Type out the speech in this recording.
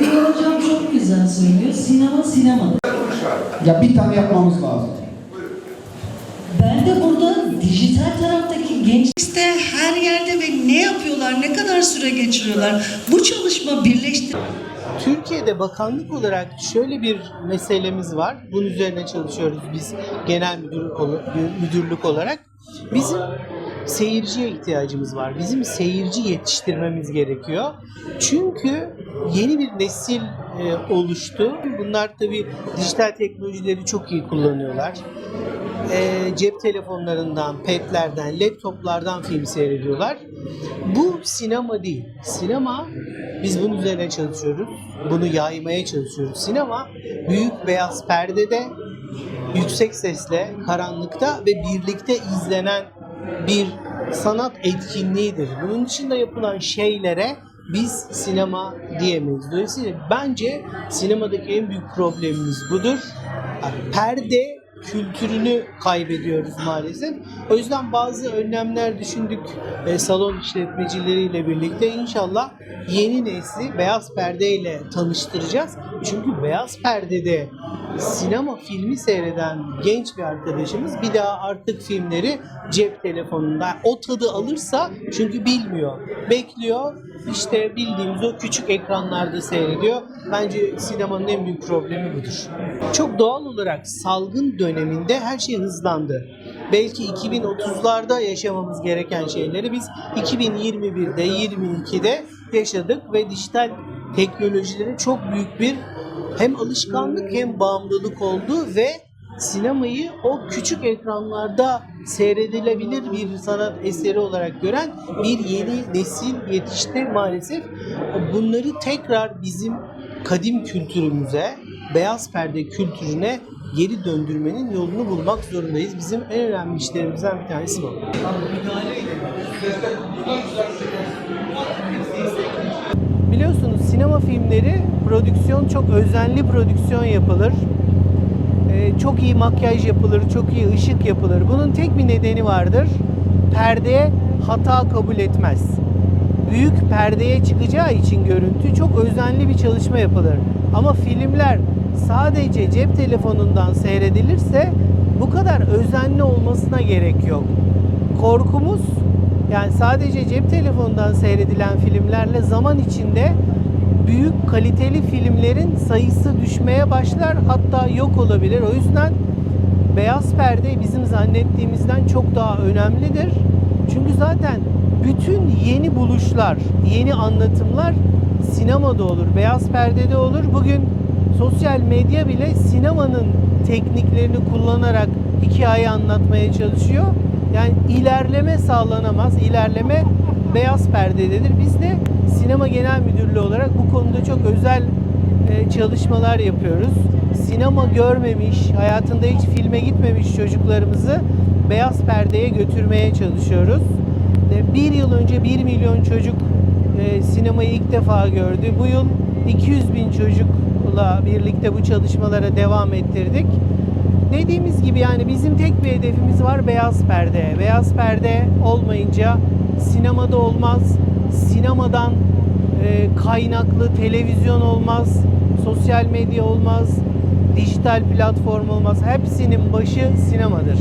Bir hocam çok güzel söylüyor. Sinema sinemadır. Ya bir tane yapmamız lazım. Ben de burada dijital taraftaki gençlikte her yerde ve ne yapıyorlar, ne kadar süre geçiriyorlar. Bu çalışma birleşti. Türkiye'de bakanlık olarak şöyle bir meselemiz var. Bunun üzerine çalışıyoruz biz genel müdür, müdürlük olarak. Bizim seyirciye ihtiyacımız var. Bizim seyirci yetiştirmemiz gerekiyor. Çünkü yeni bir nesil e, oluştu. Bunlar tabii dijital teknolojileri çok iyi kullanıyorlar. E, cep telefonlarından, petlerden, laptoplardan film seyrediyorlar. Bu sinema değil. Sinema biz bunun üzerine çalışıyoruz. Bunu yaymaya çalışıyoruz. Sinema büyük beyaz perdede yüksek sesle, karanlıkta ve birlikte izlenen bir sanat etkinliğidir. Bunun dışında yapılan şeylere biz sinema diyemeyiz. Dolayısıyla bence sinemadaki en büyük problemimiz budur. Perde kültürünü kaybediyoruz maalesef. O yüzden bazı önlemler düşündük e, salon işletmecileriyle birlikte inşallah yeni nesli beyaz perdeyle tanıştıracağız. Çünkü beyaz perdede sinema filmi seyreden genç bir arkadaşımız bir daha artık filmleri cep telefonunda o tadı alırsa çünkü bilmiyor. Bekliyor işte bildiğimiz o küçük ekranlarda seyrediyor. Bence sinemanın en büyük problemi budur. Çok doğal olarak salgın döneminde her şey hızlandı. Belki 2030'larda yaşamamız gereken şeyleri biz 2021'de, 22'de yaşadık ve dijital teknolojilere çok büyük bir hem alışkanlık hem bağımlılık oldu ve sinemayı o küçük ekranlarda seyredilebilir bir sanat eseri olarak gören bir yeni nesil yetişti maalesef. Bunları tekrar bizim kadim kültürümüze, beyaz perde kültürüne geri döndürmenin yolunu bulmak zorundayız. Bizim en önemli işlerimizden bir tanesi bu. Biliyorsunuz sinema filmleri prodüksiyon çok özenli prodüksiyon yapılır. Ee, çok iyi makyaj yapılır, çok iyi ışık yapılır. Bunun tek bir nedeni vardır. Perdeye hata kabul etmez. Büyük perdeye çıkacağı için görüntü çok özenli bir çalışma yapılır. Ama filmler sadece cep telefonundan seyredilirse bu kadar özenli olmasına gerek yok. Korkumuz yani sadece cep telefonundan seyredilen filmlerle zaman içinde kaliteli filmlerin sayısı düşmeye başlar hatta yok olabilir. O yüzden beyaz perde bizim zannettiğimizden çok daha önemlidir. Çünkü zaten bütün yeni buluşlar, yeni anlatımlar sinemada olur, beyaz perdede olur. Bugün sosyal medya bile sinemanın tekniklerini kullanarak hikaye anlatmaya çalışıyor. Yani ilerleme sağlanamaz. İlerleme beyaz perdededir. Biz de Sinema Genel Müdürlüğü olarak bu konuda çok özel e, çalışmalar yapıyoruz. Sinema görmemiş, hayatında hiç filme gitmemiş çocuklarımızı beyaz perdeye götürmeye çalışıyoruz. E, Bir yıl önce 1 milyon çocuk e, sinemayı ilk defa gördü. Bu yıl 200 bin çocukla birlikte bu çalışmalara devam ettirdik. Dediğimiz gibi yani bizim tek bir hedefimiz var beyaz perde. Beyaz perde olmayınca sinemada olmaz. Sinemadan kaynaklı televizyon olmaz. Sosyal medya olmaz. Dijital platform olmaz. Hepsinin başı sinemadır.